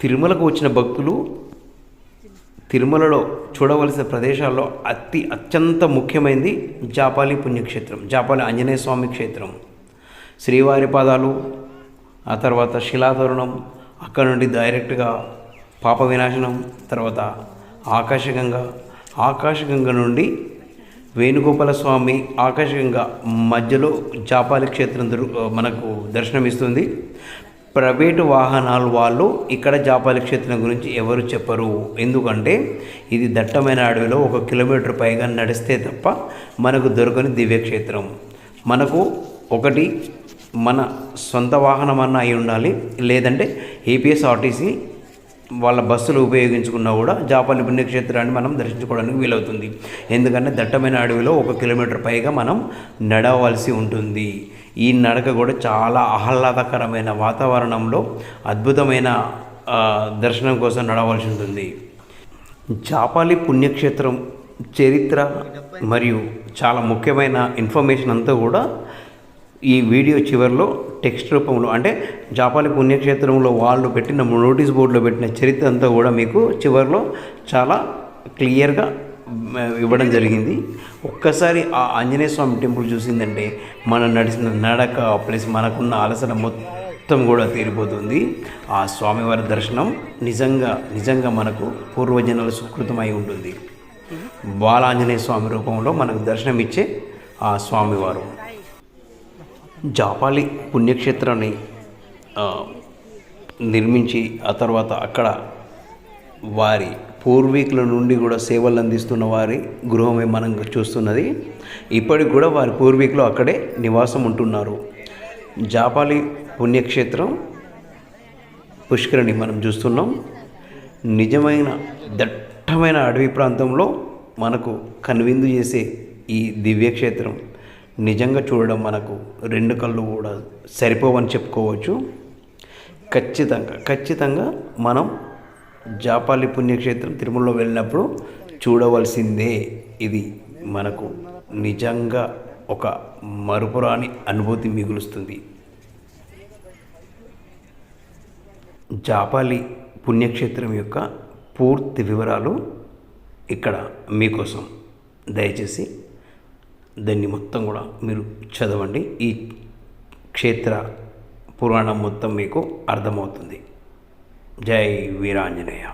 తిరుమలకు వచ్చిన భక్తులు తిరుమలలో చూడవలసిన ప్రదేశాల్లో అతి అత్యంత ముఖ్యమైనది జాపాలి పుణ్యక్షేత్రం జాపాలి ఆంజనేయ స్వామి క్షేత్రం. శ్రీవారి పాదాలు ఆ తర్వాత శిలాతరుణం అక్కడ నుండి డైరెక్ట్గా పాప వినాశనం తర్వాత ఆకాశగంగ ఆకాశగంగ నుండి వేణుగోపాల స్వామి ఆకాశగంగ మధ్యలో జాపాలి క్షేత్రం దొరు మనకు దర్శనమిస్తుంది. ప్రైవేటు వాహనాలు వాళ్ళు ఇక్కడ జాపాలి క్షేత్రం గురించి ఎవరు చెప్పరు. ఎందుకంటే ఇది దట్టమైన అడవిలో ఒక కిలోమీటర్ పైగా నడిస్తే తప్ప మనకు దొరకని దివ్యక్షేత్రం. మనకు ఒకటి మన సొంత వాహనం అన్న అయి ఉండాలి. లేదంటే ఏపీఎస్ఆర్టీసీ వాళ్ళ బస్సులు ఉపయోగించుకున్నా కూడా జాపాలి పుణ్యక్షేత్రాన్ని మనం దర్శించుకోవడానికి వీలవుతుంది. ఎందుకంటే దట్టమైన అడవిలో ఒక కిలోమీటర్ పైగా మనం నడవలసి ఉంటుంది. ఈ నడక కూడా చాలా ఆహ్లాదకరమైన వాతావరణంలో అద్భుతమైన దర్శనం కోసం నడవలసి ఉంటుంది. జాపాలి పుణ్యక్షేత్రం చరిత్ర మరియు చాలా ముఖ్యమైన ఇన్ఫర్మేషన్ అంతా కూడా ఈ వీడియో చివరిలో టెక్స్ట్ రూపంలో అంటే జాపాలి పుణ్యక్షేత్రంలో వాళ్ళు పెట్టిన నోటీస్ బోర్డులో పెట్టిన చరిత్ర అంతా కూడా మీకు చివరిలో చాలా క్లియర్గా ఇవ్వడం జరిగింది. ఒక్కసారి ఆ ఆంజనేయ స్వామి టెంపుల్ చూసిందంటే మనం నడిచిన నడక ప్లస్ మనకున్న అలసట మొత్తం కూడా తీరిపోతుంది ఆ స్వామివారి దర్శనం నిజంగా నిజంగా మనకు పూర్వజనుల సుకృతమై ఉంటుంది. బాలాంజనేయ స్వామి రూపంలో మనకు దర్శనం ఇచ్చే ఆ స్వామివారు. జాపాలి పుణ్యక్షేత్రాన్ని నిర్మించి ఆ తర్వాత అక్కడ వారి పూర్వీకుల నుండి కూడా సేవలు అందిస్తున్న వారి గృహమే మనం చూస్తున్నది. ఇప్పటికి కూడా వారి పూర్వీకులు అక్కడే నివాసం ఉంటున్నారు. జాపాలి పుణ్యక్షేత్రం పుష్కరిణి మనం చూస్తున్నాం. నిజమైన దట్టమైన అడవి ప్రాంతంలో మనకు కనువిందు చేసే ఈ దివ్యక్షేత్రం నిజంగా చూడడం మనకు రెండు కళ్ళు కూడా సరిపోవని చెప్పుకోవచ్చు. ఖచ్చితంగా ఖచ్చితంగా మనం జాపాలి పుణ్యక్షేత్రం తిరుమలలో వెళ్ళినప్పుడు చూడవలసిందే. ఇది మనకు నిజంగా ఒక మరుపురాని అనుభూతి మిగులుస్తుంది. జాపాలి పుణ్యక్షేత్రం యొక్క పూర్తి వివరాలు ఇక్కడ మీకోసం. దయచేసి దాన్ని మొత్తం కూడా మీరు చదవండి. ఈ క్షేత్ర పురాణం మొత్తం మీకు అర్థమవుతుంది. जय वीरांजनेय।